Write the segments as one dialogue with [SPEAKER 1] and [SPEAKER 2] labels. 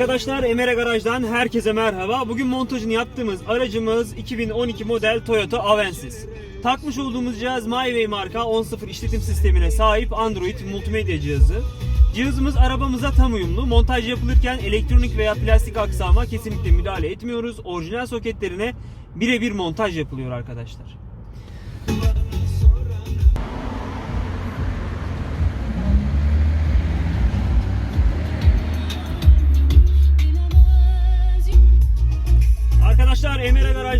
[SPEAKER 1] Arkadaşlar Emere Garaj'dan herkese merhaba. Bugün montajını yaptığımız aracımız 2012 model Toyota Avensis. Takmış olduğumuz cihaz MyWay marka 10.0 işletim sistemine sahip Android multimedya cihazı. Cihazımız arabamıza tam uyumlu. Montaj yapılırken elektronik veya plastik aksama kesinlikle müdahale etmiyoruz. Orijinal soketlerine birebir montaj yapılıyor arkadaşlar.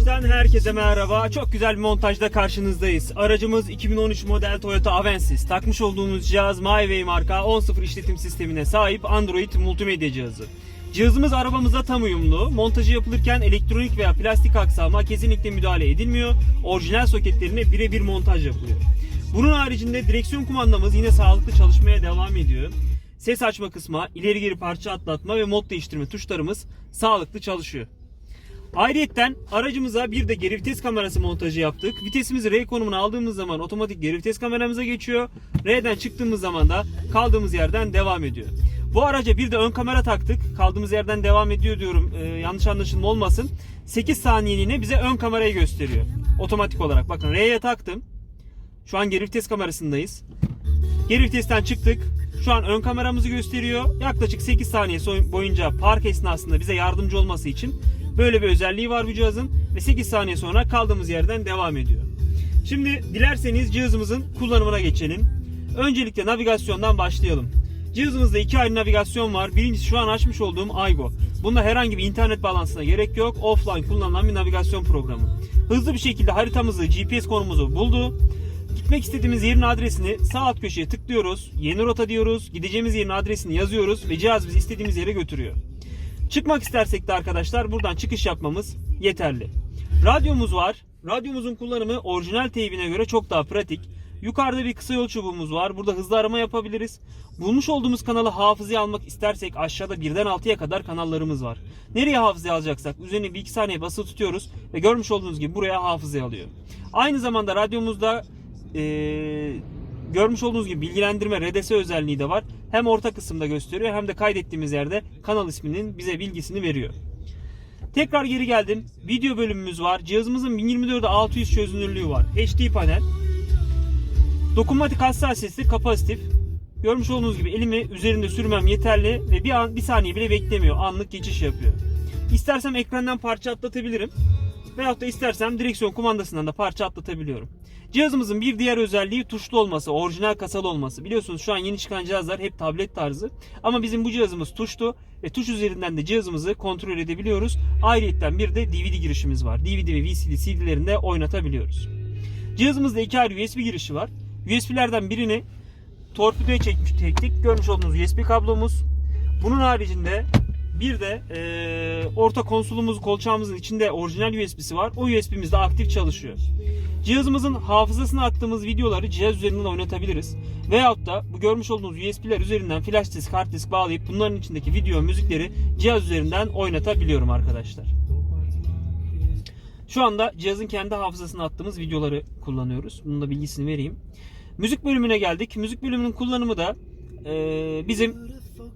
[SPEAKER 1] Emre Garaj'dan herkese merhaba. Çok güzel bir montajda karşınızdayız. Aracımız 2013 model Toyota Avensis. Takmış olduğumuz cihaz MyWay marka 10.0 işletim sistemine sahip Android multimedya cihazı. Cihazımız arabamıza tam uyumlu. Montajı yapılırken elektronik veya plastik aksama kesinlikle müdahale edilmiyor. Orijinal soketlerine birebir montaj yapılıyor. Bunun haricinde direksiyon kumandamız yine sağlıklı çalışmaya devam ediyor. Ses açma kısmı, ileri geri parça atlatma ve mod değiştirme tuşlarımız sağlıklı çalışıyor. Ayrıyeten aracımıza bir de geri vites kamerası montajı yaptık. Vitesimizi R konumuna aldığımız zaman otomatik geri vites kameramıza geçiyor. R'den çıktığımız zaman da kaldığımız yerden devam ediyor. Bu araca bir de ön kamera taktık. Kaldığımız yerden devam ediyor diyorum. Ee, yanlış anlaşılma olmasın. 8 saniyeliğine bize ön kamerayı gösteriyor. Otomatik olarak. Bakın R'ye taktım. Şu an geri vites kamerasındayız. Geri vitesten çıktık. Şu an ön kameramızı gösteriyor. Yaklaşık 8 saniye boyunca park esnasında bize yardımcı olması için böyle bir özelliği var bu cihazın ve 8 saniye sonra kaldığımız yerden devam ediyor. Şimdi dilerseniz cihazımızın kullanımına geçelim. Öncelikle navigasyondan başlayalım. Cihazımızda iki ayrı navigasyon var. Birincisi şu an açmış olduğum Aygo. Bunda herhangi bir internet bağlantısına gerek yok. Offline kullanılan bir navigasyon programı. Hızlı bir şekilde haritamızı, GPS konumuzu buldu. Gitmek istediğimiz yerin adresini sağ alt köşeye tıklıyoruz. Yeni rota diyoruz. Gideceğimiz yerin adresini yazıyoruz ve cihaz bizi istediğimiz yere götürüyor. Çıkmak istersek de arkadaşlar buradan çıkış yapmamız yeterli. Radyomuz var. Radyomuzun kullanımı orijinal teybine göre çok daha pratik. Yukarıda bir kısa yol çubuğumuz var. Burada hızlı arama yapabiliriz. Bulmuş olduğumuz kanalı hafızaya almak istersek aşağıda birden 6'ya kadar kanallarımız var. Nereye hafızaya alacaksak üzerine bir iki saniye basılı tutuyoruz ve görmüş olduğunuz gibi buraya hafızaya alıyor. Aynı zamanda radyomuzda eee, görmüş olduğunuz gibi bilgilendirme RDS özelliği de var. Hem orta kısımda gösteriyor hem de kaydettiğimiz yerde kanal isminin bize bilgisini veriyor. Tekrar geri geldim. Video bölümümüz var. Cihazımızın 1024'e 600 çözünürlüğü var. HD panel. Dokunmatik hassasiyeti kapasitif. Görmüş olduğunuz gibi elimi üzerinde sürmem yeterli ve bir an bir saniye bile beklemiyor. Anlık geçiş yapıyor. İstersem ekrandan parça atlatabilirim. Veyahut da istersem direksiyon kumandasından da parça atlatabiliyorum. Cihazımızın bir diğer özelliği tuşlu olması, orijinal kasalı olması. Biliyorsunuz şu an yeni çıkan cihazlar hep tablet tarzı. Ama bizim bu cihazımız tuşlu ve tuş üzerinden de cihazımızı kontrol edebiliyoruz. Ayrıyeten bir de DVD girişimiz var. DVD ve VCD CD'lerinde oynatabiliyoruz. Cihazımızda iki ayrı USB girişi var. USB'lerden birini torpidoya çekmiş teknik. Görmüş olduğunuz USB kablomuz. Bunun haricinde bir de eee, orta konsolumuz kolçağımızın içinde orijinal USB'si var. O USB'miz de aktif çalışıyor. Cihazımızın hafızasına attığımız videoları cihaz üzerinden oynatabiliriz. Veyahut da bu görmüş olduğunuz USB'ler üzerinden flash disk, hard disk bağlayıp bunların içindeki video, müzikleri cihaz üzerinden oynatabiliyorum arkadaşlar. Şu anda cihazın kendi hafızasına attığımız videoları kullanıyoruz. Bunun da bilgisini vereyim. Müzik bölümüne geldik. Müzik bölümünün kullanımı da eee, bizim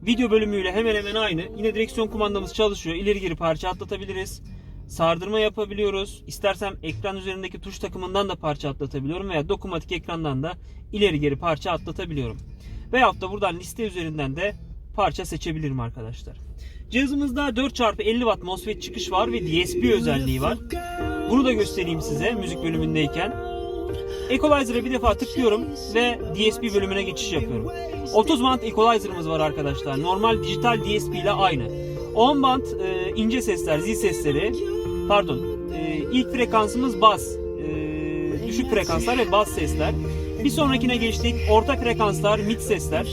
[SPEAKER 1] video bölümüyle hemen hemen aynı. Yine direksiyon kumandamız çalışıyor. İleri geri parça atlatabiliriz. Sardırma yapabiliyoruz. İstersem ekran üzerindeki tuş takımından da parça atlatabiliyorum veya dokunmatik ekrandan da ileri geri parça atlatabiliyorum. Veyahut da buradan liste üzerinden de parça seçebilirim arkadaşlar. Cihazımızda 4x50 Watt MOSFET çıkış var ve DSP özelliği var. Bunu da göstereyim size müzik bölümündeyken. Equalizer'a bir defa tıklıyorum ve DSP bölümüne geçiş yapıyorum. 30 band equalizer'ımız var arkadaşlar. Normal dijital DSP ile aynı. 10 band e, ince sesler, zil sesleri. Pardon. e, ilk frekansımız bas. e, düşük frekanslar ve bas sesler. Bir sonrakine geçtik. Orta frekanslar, mid sesler.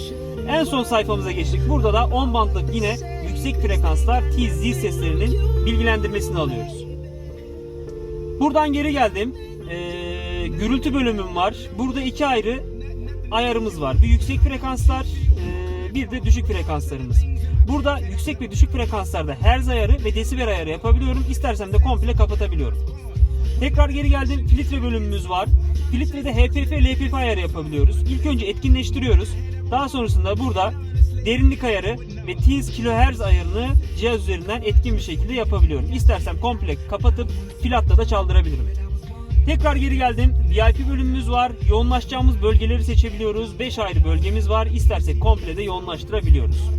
[SPEAKER 1] En son sayfamıza geçtik. Burada da 10 bandlık yine yüksek frekanslar, tiz, zil seslerinin bilgilendirmesini alıyoruz. Buradan geri geldim. Gürültü bölümüm var. Burada iki ayrı ayarımız var. Bir yüksek frekanslar, ee, bir de düşük frekanslarımız. Burada yüksek ve düşük frekanslarda hertz ayarı ve desibel ayarı yapabiliyorum. İstersem de komple kapatabiliyorum. Tekrar geri geldim. Filtre bölümümüz var. Filtrede HPF, LPF ayarı yapabiliyoruz. İlk önce etkinleştiriyoruz. Daha sonrasında burada derinlik ayarı ve Teens kHz ayarını cihaz üzerinden etkin bir şekilde yapabiliyorum. İstersem komple kapatıp filatta da çaldırabilirim. Tekrar geri geldim. VIP bölümümüz var. Yoğunlaşacağımız bölgeleri seçebiliyoruz. 5 ayrı bölgemiz var. İstersek komple de yoğunlaştırabiliyoruz.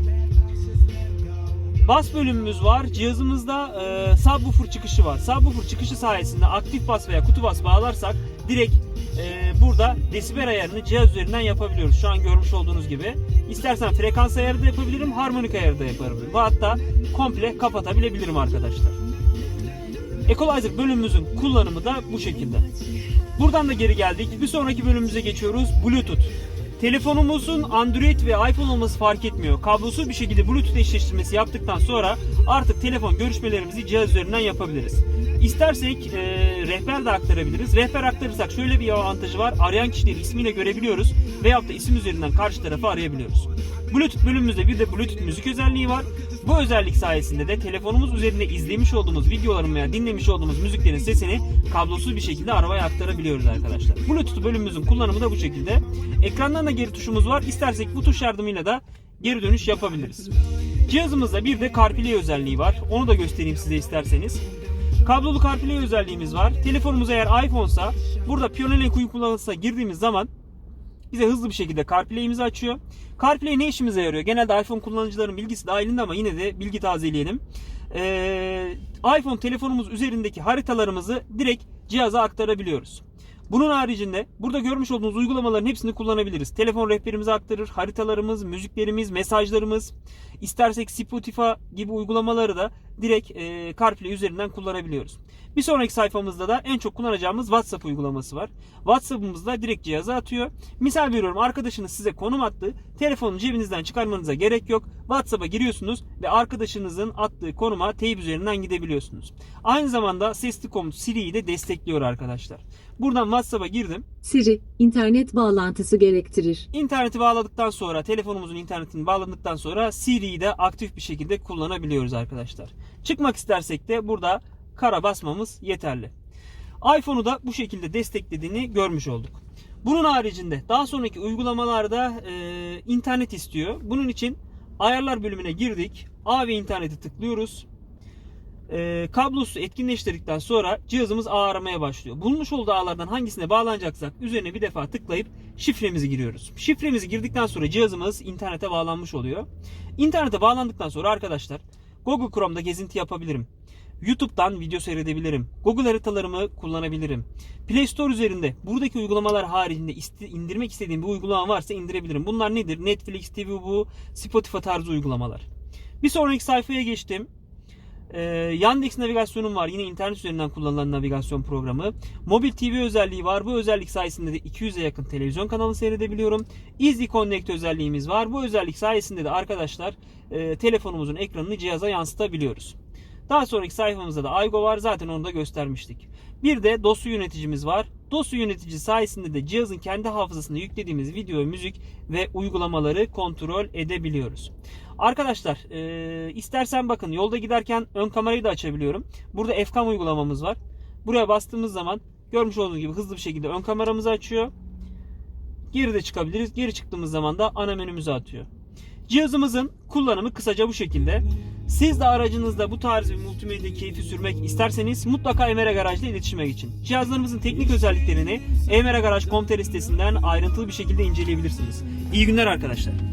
[SPEAKER 1] Bas bölümümüz var. Cihazımızda e, subwoofer çıkışı var. Subwoofer çıkışı sayesinde aktif bas veya kutu bas bağlarsak direkt e, burada desibel ayarını cihaz üzerinden yapabiliyoruz. Şu an görmüş olduğunuz gibi. İstersen frekans ayarı da yapabilirim, harmonik ayarı da yapabilirim. Ve hatta komple kapatabilebilirim arkadaşlar. Equalizer bölümümüzün kullanımı da bu şekilde. Buradan da geri geldik. Bir sonraki bölümümüze geçiyoruz. Bluetooth. Telefonumuzun Android ve iPhone olması fark etmiyor. Kablosuz bir şekilde Bluetooth eşleştirmesi yaptıktan sonra artık telefon görüşmelerimizi cihaz üzerinden yapabiliriz. İstersek e, rehber de aktarabiliriz. Rehber aktarırsak şöyle bir avantajı var. Arayan kişileri ismiyle görebiliyoruz veyahut da isim üzerinden karşı tarafı arayabiliyoruz. Bluetooth bölümümüzde bir de Bluetooth müzik özelliği var. Bu özellik sayesinde de telefonumuz üzerinde izlemiş olduğumuz videoların veya dinlemiş olduğumuz müziklerin sesini kablosuz bir şekilde arabaya aktarabiliyoruz arkadaşlar. Bluetooth bölümümüzün kullanımı da bu şekilde. Ekrandan da geri tuşumuz var. İstersek bu tuş yardımıyla da geri dönüş yapabiliriz. Cihazımızda bir de CarPlay özelliği var. Onu da göstereyim size isterseniz. Kablolu CarPlay özelliğimiz var. Telefonumuz eğer iPhone'sa burada Pioneer uygulamasına girdiğimiz zaman bize hızlı bir şekilde CarPlay'imizi açıyor. CarPlay ne işimize yarıyor? Genelde iPhone kullanıcıların bilgisi dahilinde ama yine de bilgi tazeleyelim. Ee, iPhone telefonumuz üzerindeki haritalarımızı direkt cihaza aktarabiliyoruz. Bunun haricinde burada görmüş olduğunuz uygulamaların hepsini kullanabiliriz. Telefon rehberimize aktarır, haritalarımız, müziklerimiz, mesajlarımız, istersek Spotify gibi uygulamaları da direkt e, CarPlay üzerinden kullanabiliyoruz. Bir sonraki sayfamızda da en çok kullanacağımız WhatsApp uygulaması var. WhatsApp'ımızda direkt cihaza atıyor. Misal veriyorum arkadaşınız size konum attı. Telefonu cebinizden çıkarmanıza gerek yok. WhatsApp'a giriyorsunuz ve arkadaşınızın attığı konuma teyip üzerinden gidebiliyorsunuz. Aynı zamanda sesli komut Siri'yi de destekliyor arkadaşlar. Buradan WhatsApp'a girdim.
[SPEAKER 2] Siri, internet bağlantısı gerektirir.
[SPEAKER 1] İnterneti bağladıktan sonra telefonumuzun internetini bağladıktan sonra Siri'yi de aktif bir şekilde kullanabiliyoruz arkadaşlar. Çıkmak istersek de burada kara basmamız yeterli. iPhone'u da bu şekilde desteklediğini görmüş olduk. Bunun haricinde daha sonraki uygulamalarda e, internet istiyor. Bunun için ayarlar bölümüne girdik. A ve interneti tıklıyoruz. E, kablosu etkinleştirdikten sonra cihazımız ağ aramaya başlıyor. Bulmuş olduğu ağlardan hangisine bağlanacaksak üzerine bir defa tıklayıp şifremizi giriyoruz. Şifremizi girdikten sonra cihazımız internete bağlanmış oluyor. İnternete bağlandıktan sonra arkadaşlar Google Chrome'da gezinti yapabilirim. YouTube'dan video seyredebilirim. Google haritalarımı kullanabilirim. Play Store üzerinde buradaki uygulamalar haricinde indirmek istediğim bir uygulama varsa indirebilirim. Bunlar nedir? Netflix, TV bu, Spotify tarzı uygulamalar. Bir sonraki sayfaya geçtim. Ee, Yandex navigasyonum var. Yine internet üzerinden kullanılan navigasyon programı. Mobil TV özelliği var. Bu özellik sayesinde de 200'e yakın televizyon kanalı seyredebiliyorum. Easy Connect özelliğimiz var. Bu özellik sayesinde de arkadaşlar e, telefonumuzun ekranını cihaza yansıtabiliyoruz. Daha sonraki sayfamızda da Aygo var. Zaten onu da göstermiştik. Bir de dosya yöneticimiz var. Dosya yönetici sayesinde de cihazın kendi hafızasına yüklediğimiz video, müzik ve uygulamaları kontrol edebiliyoruz. Arkadaşlar e, istersen bakın yolda giderken ön kamerayı da açabiliyorum. Burada Fcam uygulamamız var. Buraya bastığımız zaman görmüş olduğunuz gibi hızlı bir şekilde ön kameramızı açıyor. Geri de çıkabiliriz. Geri çıktığımız zaman da ana menümüzü atıyor. Cihazımızın kullanımı kısaca bu şekilde. Siz de aracınızda bu tarz bir multimedya keyfi sürmek isterseniz mutlaka Emere Garaj ile iletişime geçin. Cihazlarımızın teknik özelliklerini emeregaraj.com.tr sitesinden ayrıntılı bir şekilde inceleyebilirsiniz. İyi günler arkadaşlar.